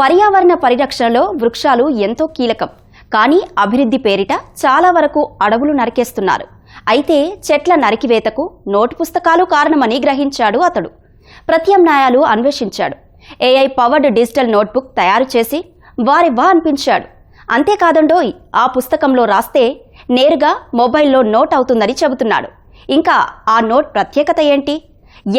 పర్యావరణ పరిరక్షణలో వృక్షాలు ఎంతో కీలకం. కానీ అభివృద్ధి పేరిట చాలా వరకు అడవులు నరికేస్తున్నారు. అయితే చెట్ల నరికివేతకు నోటు పుస్తకాలు కారణమని గ్రహించాడు అతడు. ప్రత్యామ్నాయాలు అన్వేషించాడు. ఏఐ పవర్డ్ డిజిటల్ నోట్బుక్ తయారు చేసి వారి వా అనిపించాడు. అంతేకాదండోయ్ ఆ పుస్తకంలో రాస్తే నేరుగా మొబైల్లో నోట్ అవుతుందని చెబుతున్నాడు. ఇంకా ఆ నోట్ ప్రత్యేకత ఏంటి?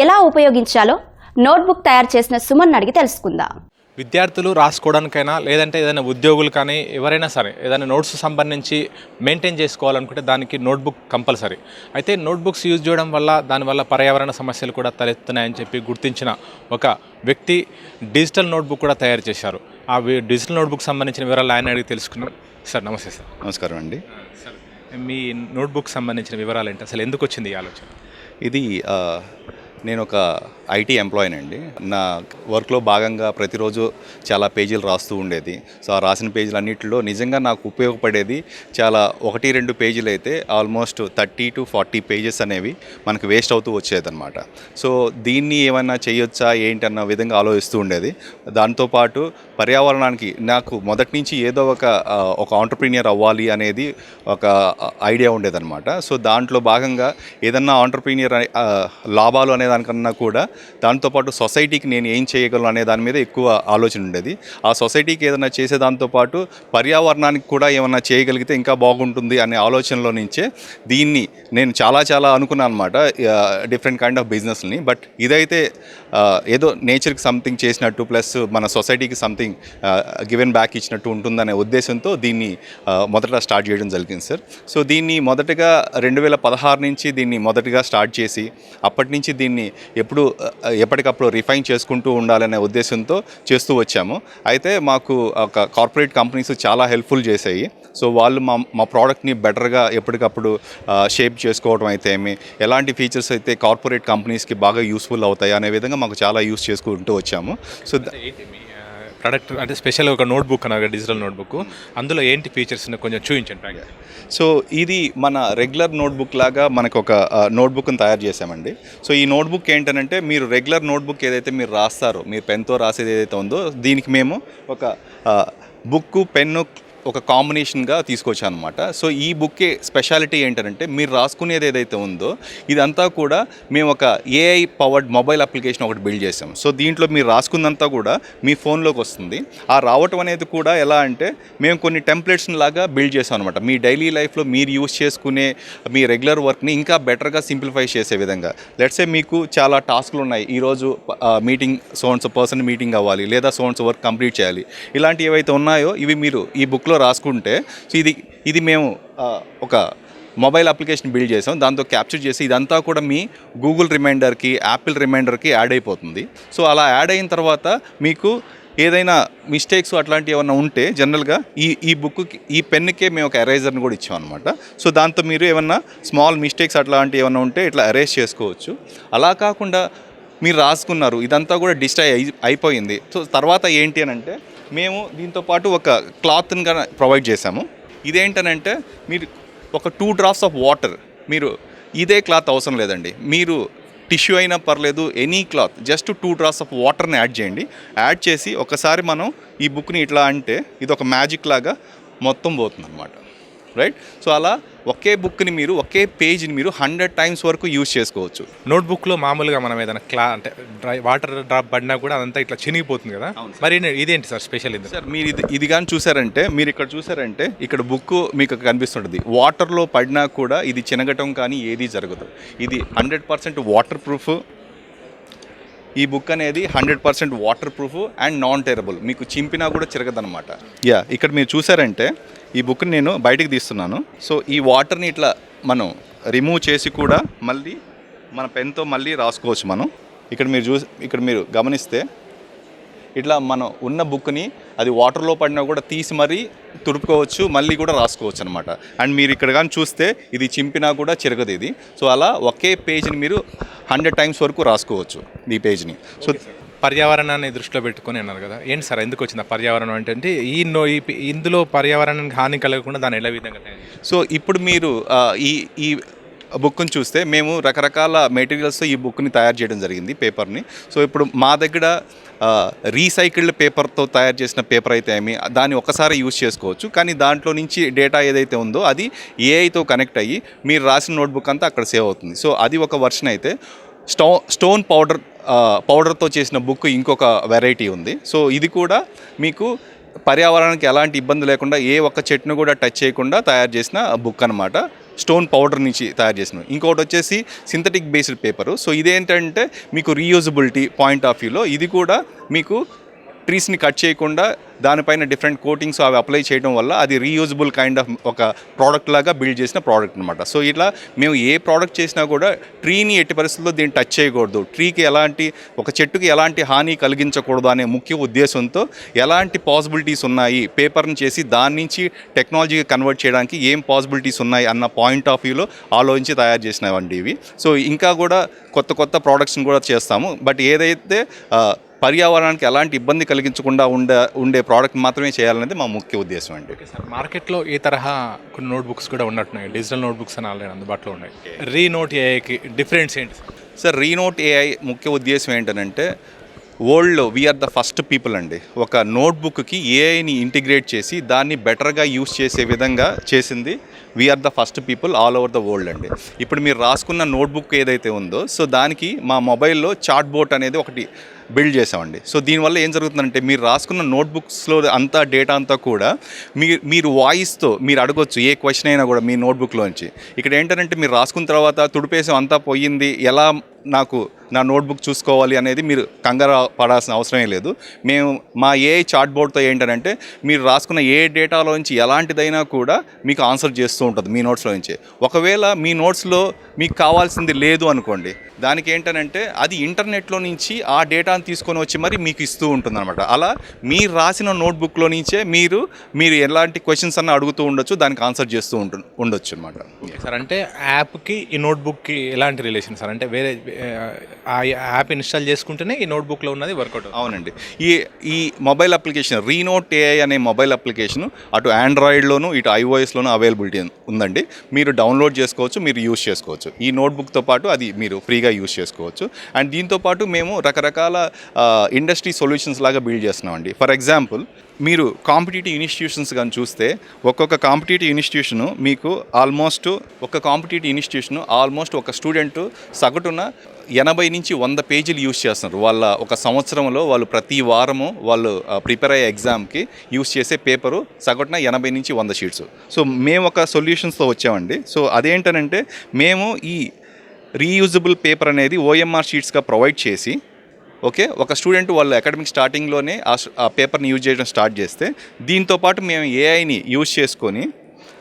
ఎలా ఉపయోగించాలో నోట్బుక్ తయారు చేసిన సుమన్ అడిగి తెలుసుకుందాం. విద్యార్థులు రాసుకోవడానికైనా లేదంటే ఏదైనా ఉద్యోగులు కానీ ఎవరైనా సరే ఏదైనా నోట్స్ సంబంధించి మెయింటైన్ చేసుకోవాలనుకుంటే దానికి నోట్బుక్ కంపల్సరీ. అయితే నోట్బుక్స్ యూజ్ చేయడం వల్ల దానివల్ల పర్యావరణ సమస్యలు కూడా తలెత్తున్నాయని చెప్పి గుర్తించిన ఒక వ్యక్తి డిజిటల్ నోట్బుక్ కూడా తయారు చేశారు. ఆ డిజిటల్ నోట్బుక్ సంబంధించిన వివరాలు ఆయన అడిగి తెలుసుకున్నాం. సార్ నమస్తే సార్. నమస్కారం అండి. సార్ మీ నోట్బుక్ సంబంధించిన వివరాలు ఏంటి? అసలు ఎందుకు వచ్చింది ఈ ఆలోచన? ఇది నేను ఒక ఐటీ ఎంప్లాయీనండి నా వర్క్లో భాగంగా ప్రతిరోజు చాలా పేజీలు రాస్తూ ఉండేది. సో ఆ రాసిన పేజీలు అన్నింటిలో నిజంగా నాకు ఉపయోగపడేది చాలా ఒకటి రెండు పేజీలు అయితే almost thirty to forty pages అనేవి మనకు వేస్ట్ అవుతూ వచ్చేదన్నమాట. సో దీన్ని ఏమైనా చేయొచ్చా ఏంటి అన్న విధంగా ఆలోచిస్తూ ఉండేది. దాంతోపాటు పర్యావరణానికి నాకు మొదటి నుంచి ఏదో ఒక ఒక ఆంటర్ప్రీనియర్ అవ్వాలి అనేది ఒక ఐడియా ఉండేదన్నమాట. సో దాంట్లో భాగంగా ఏదన్నా ఆంటర్ప్రీనియర్ లాభాలు అనేది దానికన్నా కూడా దాంతోపాటు సొసైటీకి నేను ఏం చేయగలను అనే దాని మీద ఎక్కువ ఆలోచన ఉండేది. ఆ సొసైటీకి ఏదైనా చేసే దాంతోపాటు పర్యావరణానికి కూడా ఏమన్నా చేయగలిగితే ఇంకా బాగుంటుంది అనే ఆలోచనలో నుంచే దీన్ని నేను చాలా చాలా అనుకున్నాను అనమాట డిఫరెంట్ కైండ్ ఆఫ్ బిజినెస్ని బట్ ఇదైతే ఏదో నేచర్కి సంథింగ్ చేసినట్టు ప్లస్ మన సొసైటీకి సంథింగ్ గివెన్ బ్యాక్ ఇచ్చినట్టు ఉంటుందనే ఉద్దేశంతో దీన్ని మొదట స్టార్ట్ చేయడం జరిగింది సార్. సో దీన్ని మొదటగా రెండు వేల పదహారు నుంచి దీన్ని మొదటగా స్టార్ట్ చేసి అప్పటి నుంచి దీన్ని ఎప్పుడు ఎప్పటికప్పుడు రిఫైన్ చేసుకుంటూ ఉండాలనే ఉద్దేశంతో చేస్తూ వచ్చాము. అయితే మాకు ఒక కార్పొరేట్ కంపెనీస్ చాలా హెల్ప్ఫుల్ చేసాయి సో వాళ్ళు మా మా ప్రోడక్ట్ని బెటర్గా ఎప్పటికప్పుడు షేప్ చేసుకోవడం అయితే ఏమి ఎలాంటి ఫీచర్స్ అయితే కార్పొరేట్ కంపెనీస్కి బాగా యూస్ఫుల్ అవుతాయి అనే విధంగా మాకు చాలా యూస్ చేసుకుంటూ వచ్చాము. సో ప్రొడక్ట్ అంటే స్పెషల్ ఒక నోట్బుక్ అన్నారు డిజిటల్ నోట్బుక్. అందులో ఏంటి ఫీచర్స్ కొంచెం చూపించండి సో ఇది మన రెగ్యులర్ నోట్బుక్ లాగా మనకు ఒక నోట్బుక్ని తయారు చేసామండి సో ఈ నోట్బుక్ ఏంటంటే మీరు రెగ్యులర్ నోట్బుక్ ఏదైతే మీరు రాస్తారో మీరు పెన్తో రాసేది ఏదైతే ఉందో దీనికి మేము ఒక బుక్ పెన్ను ఒక కాంబినేషన్గా తీసుకొచ్చాను అనమాట సో ఈ బుక్కే స్పెషాలిటీ ఏంటంటే మీరు రాసుకునేది ఏదైతే ఉందో ఇదంతా కూడా మేము ఒక ఏఐ పవర్డ్ మొబైల్ అప్లికేషన్ ఒకటి బిల్డ్ చేసాం సో దీంట్లో మీరు రాసుకున్నంతా కూడా మీ ఫోన్లోకి వస్తుంది. ఆ రావటం అనేది కూడా ఎలా అంటే మేము కొన్ని టెంప్లెట్స్ లాగా బిల్డ్ చేసాం అనమాట మీ డైలీ లైఫ్లో మీరు యూస్ చేసుకునే మీ రెగ్యులర్ వర్క్ని ఇంకా బెటర్గా సింప్లిఫై చేసే విధంగా. లెట్సే మీకు చాలా టాస్క్లు ఉన్నాయి ఈరోజు మీటింగ్ సోన్స్ పర్సన్ మీటింగ్ అవ్వాలి లేదా సోన్స్ వర్క్ కంప్లీట్ చేయాలి. ఇలాంటివి ఏవైతే ఉన్నాయో ఇవి మీరు ఈ బుక్లో రాసుకుంటే సో ఇది ఇది మేము ఒక మొబైల్ అప్లికేషన్ బిల్డ్ చేసాం. దాంతో క్యాప్చర్ చేసి ఇదంతా కూడా మీ గూగుల్ రిమైండర్కి యాపిల్ రిమైండర్కి యాడ్ అయిపోతుంది. సో అలా యాడ్ అయిన తర్వాత మీకు ఏదైనా మిస్టేక్స్ అట్లాంటివి ఏమైనా ఉంటే జనరల్గా ఈ ఈ బుక్కి ఈ పెన్నుకే మేము ఒక ఎరేజర్ని కూడా ఇచ్చాం అనమాట సో దాంతో మీరు ఏమన్నా స్మాల్ మిస్టేక్స్ అట్లాంటివి ఏమైనా ఉంటే ఇట్లా ఎరేజ్ చేసుకోవచ్చు. అలా కాకుండా మీరు రాసుకున్నారు. ఇదంతా కూడా డిస్టై అయి అయిపోయింది. సో తర్వాత ఏంటి అని అంటే మేము దీంతో పాటు ఒక క్లాత్ని కూడా ప్రొవైడ్ చేసాము ఇదేంటనంటే మీరు ఒక టూ డ్రాప్స్ ఆఫ్ వాటర్ మీరు ఇదే క్లాత్ అవసరం లేదండి. మీరు టిష్యూ అయినా పర్లేదు any cloth just two drops of వాటర్ని యాడ్ చేయండి. యాడ్ చేసి ఒకసారి మనం ఈ బుక్ని ఇట్లా అంటే ఇది ఒక మ్యాజిక్ లాగా మొత్తం పోతుంది అనమాట రైట్ సో అలా ఒకే బుక్ని మీరు ఒకే పేజ్ని మీరు హండ్రెడ్ టైమ్స్ వరకు యూజ్ చేసుకోవచ్చు. నోట్బుక్లో మామూలుగా మనం ఏదైనా క్లా అంటే డ్రై వాటర్ డ్రాప్ పడినా కూడా అదంతా ఇట్లా చినిగిపోతుంది కదా? మరి ఇది- ఇదేంటి సార్ స్పెషల్ ఇది? సార్ మీరు ఇది ఇది కానీ చూసారంటే మీరు ఇక్కడ చూసారంటే ఇక్కడ బుక్ మీకు కనిపిస్తుంటుంది. వాటర్లో పడినా కూడా ఇది చినగటం కానీ ఏది జరగదు. ఇది హండ్రెడ్ పర్సెంట్ వాటర్ ప్రూఫ్ ఈ బుక్ అనేది hundred percent waterproof and non tearable మీకు చింపినా కూడా చిరగదనమాట యా ఇక్కడ మీరు చూసారంటే ఈ బుక్ని నేను బయటికి తీస్తున్నాను. సో ఈ వాటర్ని ఇట్లా మనం రిమూవ్ చేసి కూడా మళ్ళీ మన పెన్తో మళ్ళీ రాసుకోవచ్చు మనం. ఇక్కడ మీరు చూ ఇక్కడ మీరు గమనిస్తే ఇట్లా మనం ఉన్న బుక్ని అది వాటర్లో పడినా కూడా తీసి మరీ తుడుపుకోవచ్చు మళ్ళీ కూడా రాసుకోవచ్చు అనమాట అండ్ మీరు ఇక్కడ కానీ చూస్తే ఇది చింపినా కూడా చిరగదు ఇది. సో అలా ఒకే పేజ్ని మీరు హండ్రెడ్ టైమ్స్ వరకు రాసుకోవచ్చు ఈ పేజ్ని. సో పర్యావరణాన్ని దృష్టిలో పెట్టుకొని అన్నారు కదా. ఏంటి సార్ ఎందుకు వచ్చింది పర్యావరణం అంటే ఈ నో ఈ ఇందులో పర్యావరణానికి హాని కలగకుండా దాన్ని ఎలా విధంగా? సో ఇప్పుడు మీరు ఈ ఈ బుక్ని చూస్తే మేము రకరకాల మెటీరియల్స్తో ఈ బుక్ని తయారు చేయడం జరిగింది పేపర్ని. సో ఇప్పుడు మా దగ్గర రీసైకిల్డ్ పేపర్తో తయారు చేసిన పేపర్ అయితే ఏమి దాన్ని ఒకసారి యూజ్ చేసుకోవచ్చు. కానీ దాంట్లో నుంచి డేటా ఏదైతే ఉందో అది ఏఐతో కనెక్ట్ అయ్యి మీరు రాసిన నోట్బుక్ అంతా అక్కడ సేవ్ అవుతుంది. సో అది ఒక వర్షన్ అయితే స్టో స్టోన్ పౌడర్ పౌడర్తో చేసిన బుక్ ఇంకొక వెరైటీ ఉంది. సో ఇది కూడా మీకు పర్యావరణానికి ఎలాంటి ఇబ్బంది లేకుండా ఏ ఒక్క చెట్టును కూడా టచ్ చేయకుండా తయారు చేసిన బుక్ అనమాట స్టోన్ పౌడర్ నుంచి తయారు చేసిన. ఇంకొకటి వచ్చేసి సింథటిక్ బేస్డ్ పేపరు సో ఇదేంటంటే మీకు రీయూజబిలిటీ పాయింట్ ఆఫ్ వ్యూలో ఇది కూడా మీకు ట్రీస్ని కట్ చేయకుండా దానిపైన డిఫరెంట్ కోటింగ్స్ అవి అప్లై చేయడం వల్ల అది రీయూజబుల్ కైండ్ ఆఫ్ ఒక ప్రోడక్ట్ లాగా బిల్డ్ చేసిన ప్రోడక్ట్ అనమాట సో ఇట్లా మేము ఏ ప్రోడక్ట్ చేసినా కూడా ట్రీని ఎట్టి పరిస్థితుల్లో దీన్ని టచ్ చేయకూడదు. ట్రీకి ఎలాంటి ఒక చెట్టుకి ఎలాంటి హాని కలిగించకూడదు అనే ముఖ్య ఉద్దేశంతో ఎలాంటి పాసిబిలిటీస్ ఉన్నాయి పేపర్ని చేసి దాని నుంచి టెక్నాలజీకి కన్వర్ట్ చేయడానికి ఏం పాసిబిలిటీస్ ఉన్నాయి అన్న పాయింట్ ఆఫ్ వ్యూలో ఆలోచించి తయారు చేసినవండి ఇవి. సో ఇంకా కూడా కొత్త కొత్త ప్రోడక్ట్స్ని కూడా చేస్తాము. బట్ ఏదైతే పర్యావరణానికి ఎలాంటి ఇబ్బంది కలిగించకుండా ఉండే ఉండే ప్రోడక్ట్ మాత్రమే చేయాలనేది మా ముఖ్య ఉద్దేశం అండి. ఓకే సార్ మార్కెట్లో ఈ తరహా కొన్ని నోట్బుక్స్ కూడా ఉన్నట్టున్నాయి? డిజిటల్ నోట్బుక్స్ అని ఆల్రెడీ అందుబాటులో ఉన్నాయి. రీ నోట్ ఏఐకి డిఫరెన్స్ ఏంటి సార్? సార్ రీనోట్ ఏఐ ముఖ్య ఉద్దేశం ఏంటంటే వరల్డ్లో వీఆర్ ద ఫస్ట్ పీపుల్ అండి. ఒక నోట్బుక్కి ఏఐని ఇంటిగ్రేట్ చేసి దాన్ని బెటర్గా యూస్ చేసే విధంగా చేసింది we're the first people all over the world అండి. ఇప్పుడు మీరు రాసుకున్న నోట్బుక్ ఏదైతే ఉందో సో దానికి మా మొబైల్లో చాట్ బోట్ అనేది ఒకటి బిల్డ్ చేసామండి సో దీనివల్ల ఏం జరుగుతుందంటే మీరు రాసుకున్న నోట్బుక్స్లో అంతా డేటా అంతా కూడా మీరు మీరు వాయిస్తో మీరు అడగొచ్చు ఏ క్వశ్చన్ అయినా కూడా మీ నోట్బుక్లోంచి. ఇక్కడ ఏంటంటే మీరు రాసుకున్న తర్వాత తుడిపేసం అంతా పోయింది ఎలా నాకు నా నోట్బుక్ చూసుకోవాలి అనేది మీరు కంగారు పడాల్సిన అవసరమే లేదు. మేము మా ఏ చాట్ బోర్డ్తో ఏంటంటే మీరు రాసుకున్న ఏ డేటాలోంచి ఎలాంటిదైనా కూడా మీకు ఆన్సర్ చేస్తూ ఉంటుంది మీ నోట్స్లో నుంచి. ఒకవేళ మీ నోట్స్లో మీకు కావాల్సింది లేదు అనుకోండి దానికి ఏంటనంటే అది ఇంటర్నెట్లో నుంచి ఆ డేటాను తీసుకొని వచ్చి మరి మీకు ఇస్తూ ఉంటుంది అనమాట అలా మీరు రాసిన నోట్బుక్లో నుంచే మీరు మీరు ఎలాంటి క్వశ్చన్స్ అన్న అడుగుతూ ఉండొచ్చు దానికి ఆన్సర్ చేస్తూ ఉంటు ఉండొచ్చు అనమాట సార్ అంటే యాప్కి ఈ నోట్బుక్కి ఎలాంటి రిలేషన్ సార్? అంటే వేరే ఆ యాప్ ఇన్స్టాల్ చేసుకుంటేనే ఈ నోట్బుక్లో ఉన్నది వర్కౌట్ అవునండి. ఈ ఈ మొబైల్ అప్లికేషన్ రీనోట్ ఏఐ అనే మొబైల్ అప్లికేషన్ అటు ఆండ్రాయిడ్లోను ఇటు ఐఓఎస్లోను అవైలబిలిటీ ఉందండి. మీరు డౌన్లోడ్ చేసుకోవచ్చు మీరు యూస్ చేసుకోవచ్చు. ఈ నోట్బుక్తో పాటు అది మీరు ఫ్రీగా యూస్ చేసుకోవచ్చు. అండ్ దీంతో పాటు మేము రకరకాల ఇండస్ట్రీ సొల్యూషన్స్ లాగా బిల్డ్ చేస్తున్నామండి. ఫర్ ఎగ్జాంపుల్ మీరు కాంపిటేటివ్ ఇన్స్టిట్యూషన్స్ కానీ చూస్తే ఒక్కొక్క కాంపిటేటివ్ ఇన్స్టిట్యూషను మీకు ఆల్మోస్ట్ ఒక కాంపిటేటివ్ ఇన్స్టిట్యూషన్ ఆల్మోస్ట్ ఒక స్టూడెంట్ సగటున ఎనభై నుంచి వంద పేజీలు యూస్ చేస్తున్నారు. వాళ్ళ ఒక సంవత్సరంలో వాళ్ళు ప్రతి వారము వాళ్ళు ప్రిపేర్ అయ్యే ఎగ్జామ్కి యూస్ చేసే పేపరు సగటున ఎనభై నుంచి వంద షీట్స్. సో మేము ఒక సొల్యూషన్స్తో వచ్చామండి. సో అదేంటనంటే మేము ఈ రీయూజబుల్ పేపర్ అనేది ఓఎంఆర్ షీట్స్గా ప్రొవైడ్ చేసి ఓకే? ఒక స్టూడెంట్ వాళ్ళు అకాడమిక్ స్టార్టింగ్లోనే ఆ ఆ పేపర్ని యూజ్ చేయడం స్టార్ట్ చేస్తే దీంతో పాటు మేము ఏఐని యూజ్ చేసుకొని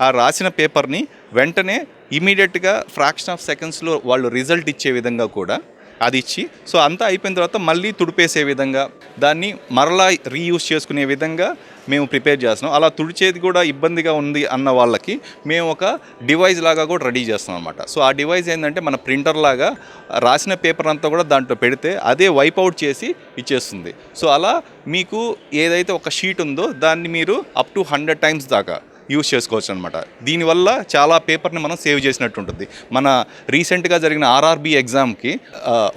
ఆ రాసిన పేపర్ని వెంటనే ఇమీడియట్గా ఫ్రాక్షన్ ఆఫ్ సెకండ్స్లో వాళ్ళు రిజల్ట్ ఇచ్చే విధంగా కూడా అది ఇచ్చి సో అంతా అయిపోయిన తర్వాత మళ్ళీ తుడిపేసే విధంగా దాన్ని మరలా రీయూజ్ చేసుకునే విధంగా మేము ప్రిపేర్ చేస్తున్నాం. అలా తుడిచేది కూడా ఇబ్బందిగా ఉంది అన్న వాళ్ళకి మేము ఒక డివైస్ లాగా కూడా రెడీ చేస్తాం అనమాట సో ఆ డివైస్ ఏంటంటే మన ప్రింటర్ లాగా రాసిన పేపర్ అంతా కూడా దాంట్లో పెడితే అదే వైప్ అవుట్ చేసి ఇచ్చేస్తుంది. సో అలా మీకు ఏదైతే ఒక షీట్ ఉందో దాన్ని మీరు అప్ టు హండ్రెడ్ టైమ్స్ దాకా యూస్ చేసుకోవచ్చు అనమాట దీనివల్ల చాలా పేపర్ని మనం సేవ్ చేసినట్టు ఉంటుంది మన రీసెంట్గా జరిగిన ఆర్ఆర్బి ఎగ్జామ్కి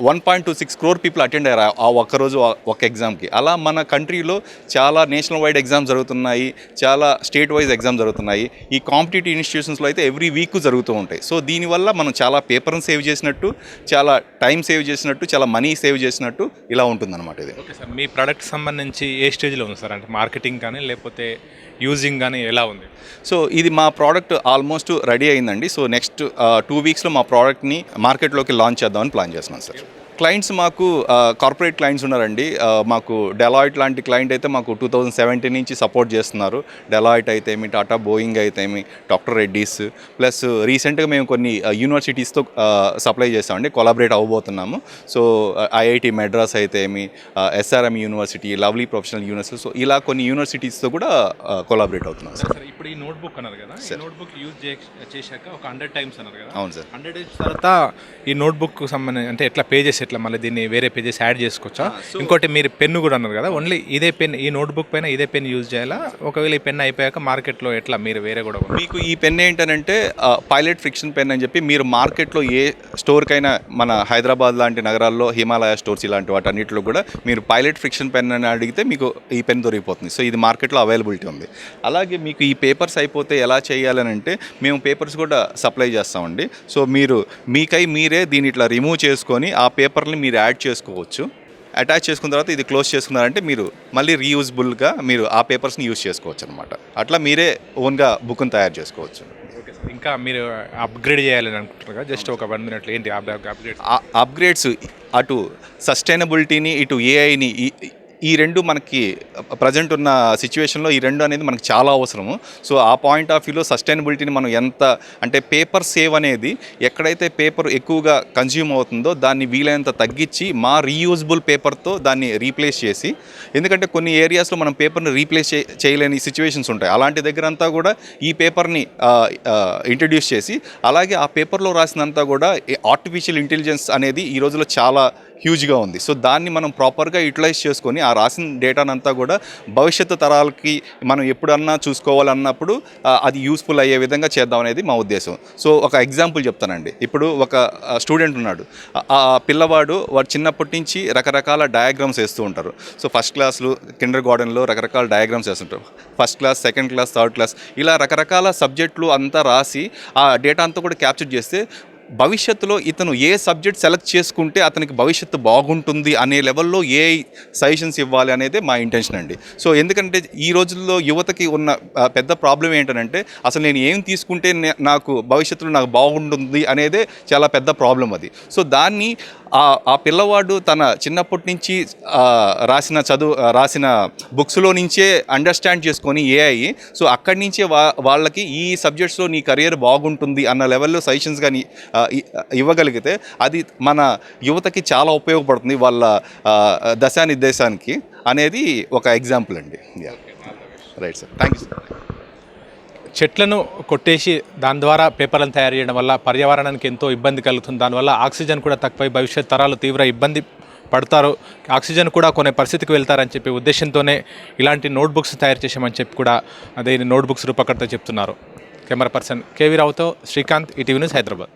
one point two six crore people attend అయ్యారు. ఆ ఒక్కరోజు ఒక ఎగ్జామ్కి. అలా మన కంట్రీలో చాలా నేషనల్ వైడ్ ఎగ్జామ్స్ జరుగుతున్నాయి. చాలా స్టేట్ వైజ్ ఎగ్జామ్ జరుగుతున్నాయి. ఈ కాంపిటేటివ్ ఇన్స్టిట్యూషన్స్లో అయితే ఎవ్రీ వీక్ జరుగుతూ ఉంటాయి. సో దీనివల్ల మనం చాలా పేపర్ని సేవ్ చేసినట్టు చాలా టైం సేవ్ చేసినట్టు చాలా మనీ సేవ్ చేసినట్టు ఇలా ఉంటుందన్నమాట ఇది. Okay sir. మీ ప్రోడక్ట్ సంబంధించి ఏ స్టేజ్లో ఉంది సార్? అంటే మార్కెటింగ్ కానీ లేకపోతే యూజింగ్ కానీ ఎలా ఉంది? సో ఇది మా ప్రోడక్ట్ ఆల్మోస్ట్ రెడీ అయిందండి. సో నెక్స్ట్ టూ వీక్స్లో మా ప్రోడక్ట్ని మార్కెట్లోకి లాంచ్ చేద్దామని ప్లాన్ చేస్తున్నాం సార్ క్లయింట్స్ మాకు కార్పొరేట్ క్లయింట్స్ ఉన్నారండి. మాకు డెలాయిట్ లాంటి క్లయింట్ అయితే మాకు టూ థౌజండ్ సెవెంటీన్ నుంచి సపోర్ట్ చేస్తున్నారు. డెలాయిట్ అయితే ఏమి టాటా బోయింగ్ అయితే ఏమి డాక్టర్ రెడ్డీస్ ప్లస్ రీసెంట్గా మేము కొన్ని యూనివర్సిటీస్తో సప్లై చేస్తామండి కొలాబరేట్ అవ్వబోతున్నాము. సో ఐఐటి మెడ్రాస్ అయితే ఏమి SRM university Lovely Professional university so ఇలా కొన్ని యూనివర్సిటీస్తో కూడా కొలాబరేట్ అవుతున్నాం సార్. సార్ ఇప్పుడు ఈ నోట్బుక్ అన్నారు కదా. ఈ నోట్బుక్ యూజ్ చేశాక ఒక హండ్రెడ్ టైమ్స్ అన్నారు కదా. అవును సార్. హండ్రెడ్ టైమ్స్ తర్వాత ఈ నోట్బుక్ సంబంధించి అంటే ఎట్లా పేజెస్ ఇట్లా మళ్ళీ దీన్ని వేరే పేజెస్ యాడ్ చేసుకోవచ్చా? ఇంకోటి మీరు పెన్ను కూడా అన్నారు కదా ఓన్లీ ఇదే పెన్ ఈ నోట్బుక్ పైన ఇదే పెన్ యూజ్ చేయాలా? ఒకవేళ ఈ పెన్ అయిపోయాక మార్కెట్లో ఎట్లా మీరు వేరే కూడా? మీకు ఈ పెన్ ఏంటనంటే పైలట్ ఫ్రిక్షన్ పెన్ అని చెప్పి మీరు మార్కెట్లో ఏ స్టోర్కైనా మన హైదరాబాద్ లాంటి నగరాల్లో హిమాలయ స్టోర్స్ ఇలాంటి వాటన్నిటిలో కూడా మీరు పైలట్ ఫ్రిక్షన్ పెన్ అని అడిగితే మీకు ఈ పెన్ దొరికిపోతుంది. సో ఇది మార్కెట్లో అవైలబిలిటీ ఉంది. అలాగే మీకు ఈ పేపర్స్ అయిపోతే ఎలా చేయాలని అంటే మేము పేపర్స్ కూడా సప్లై చేస్తామండి. సో మీరు మీకై మీరే దీన్ని ఇట్లా రిమూవ్ చేసుకొని ఆ పేపర్ని మీరు యాడ్ చేసుకోవచ్చు. అటాచ్ చేసుకున్న తర్వాత ఇది క్లోజ్ చేసుకున్నారంటే మీరు మళ్ళీ రీయూజబుల్గా మీరు ఆ పేపర్స్ని యూజ్ చేసుకోవచ్చు అనమాట అట్లా మీరే ఓన్గా బుక్ని తయారు చేసుకోవచ్చు. ఇంకా మీరు అప్గ్రేడ్ చేయాలని అనుకుంటున్నారు? జస్ట్ ఒక వన్ మినిట్లో ఏంటి అప్గ్రేడ్ అప్గ్రేడ్స్? అటు సస్టైనబిలిటీని ఇటు ఏఐని ఈ రెండు మనకి ప్రజెంట్ ఉన్న సిచ్యువేషన్లో ఈ రెండు అనేది మనకు చాలా అవసరము. సో ఆ పాయింట్ ఆఫ్ వ్యూలో సస్టైనబిలిటీని మనం ఎంత అంటే పేపర్ సేవ్ అనేది ఎక్కడైతే పేపర్ ఎక్కువగా కన్జ్యూమ్ అవుతుందో దాన్ని వీలైనంత తగ్గించి మా రీయూజబుల్ పేపర్తో దాన్ని రీప్లేస్ చేసి ఎందుకంటే కొన్ని ఏరియాస్లో మనం పేపర్ని రీప్లేస్ చేయలేని సిచ్యువేషన్స్ ఉంటాయి. అలాంటి దగ్గర అంతా కూడా ఈ పేపర్ని ఇంట్రడ్యూస్ చేసి అలాగే ఆ పేపర్లో రాసినంతా కూడా ఆర్టిఫిషియల్ ఇంటెలిజెన్స్ అనేది ఈ రోజులో చాలా హ్యూజ్గా ఉంది. సో దాన్ని మనం ప్రాపర్గా యూటిలైజ్ చేసుకొని ఆ రాసిన డేటానంతా కూడా భవిష్యత్తు తరాలకి మనం ఎప్పుడన్నా చూసుకోవాలన్నప్పుడు అది యూస్ఫుల్ అయ్యే విధంగా చేద్దాం అనేది మా ఉద్దేశం. సో ఒక ఎగ్జాంపుల్ చెప్తానండి. ఇప్పుడు ఒక స్టూడెంట్ ఉన్నాడు. ఆ- ఆ పిల్లవాడు వాడు చిన్నప్పటి నుంచి రకరకాల డయాగ్రామ్స్ వేస్తూ ఉంటారు. సో ఫస్ట్ క్లాస్లో కిండర్ గార్డెన్లో రకరకాల డయాగ్రామ్స్ వేస్తుంటారు. First class second class third class ఇలా రకరకాల సబ్జెక్టులు అంతా రాసి ఆ డేటా అంతా కూడా క్యాప్చర్ చేస్తే భవిష్యత్తులో ఇతను ఏ సబ్జెక్ట్ సెలెక్ట్ చేసుకుంటే అతనికి భవిష్యత్తు బాగుంటుంది అనే లెవెల్లో ఏ సజెషన్స్ ఇవ్వాలి అనేది మా ఇంటెన్షన్ అండి. సో ఎందుకంటే ఈ రోజుల్లో యువతకి ఉన్న పెద్ద ప్రాబ్లం ఏంటంటే అసలు నేను ఏం తీసుకుంటే నే- నాకు భవిష్యత్తులో నాకు బాగుంటుంది అనేదే చాలా పెద్ద ప్రాబ్లం అది. సో దాన్ని ఆ ఆ పిల్లవాడు తన చిన్నప్పటి నుంచి రాసిన చదువు రాసిన బుక్స్లో నుంచే అండర్స్టాండ్ చేసుకొని ఏఐ సో అక్కడి నుంచే వా వాళ్ళకి ఈ సబ్జెక్ట్స్లో నీ కెరియర్ బాగుంటుంది అన్న లెవెల్లో సజెషన్స్ కానీ ఇవ్వగలిగితే అది మన యువతకి చాలా ఉపయోగపడుతుంది వాళ్ళ దశానిర్దేశానికి అనేది ఒక ఎగ్జాంపుల్ అండి. Right sir thank you sir చెట్లను కొట్టేసి దాని ద్వారా పేపర్లను తయారు చేయడం వల్ల పర్యావరణానికి ఎంతో ఇబ్బంది కలుగుతుంది. దానివల్ల ఆక్సిజన్ కూడా తక్కువై భవిష్యత్ తరాలు తీవ్ర ఇబ్బంది పడతారు. ఆక్సిజన్ కూడా కొనే పరిస్థితికి వెళ్తారని చెప్పి ఉద్దేశంతోనే ఇలాంటి నోట్బుక్స్ తయారు చేశామని చెప్పి కూడా అదే నోట్బుక్స్ రూపకర్త చెప్తున్నారు. కెమెరా పర్సన్ కేవీ రావుతో శ్రీకాంత్ ఈటీవీ న్యూస్ హైదరాబాద్.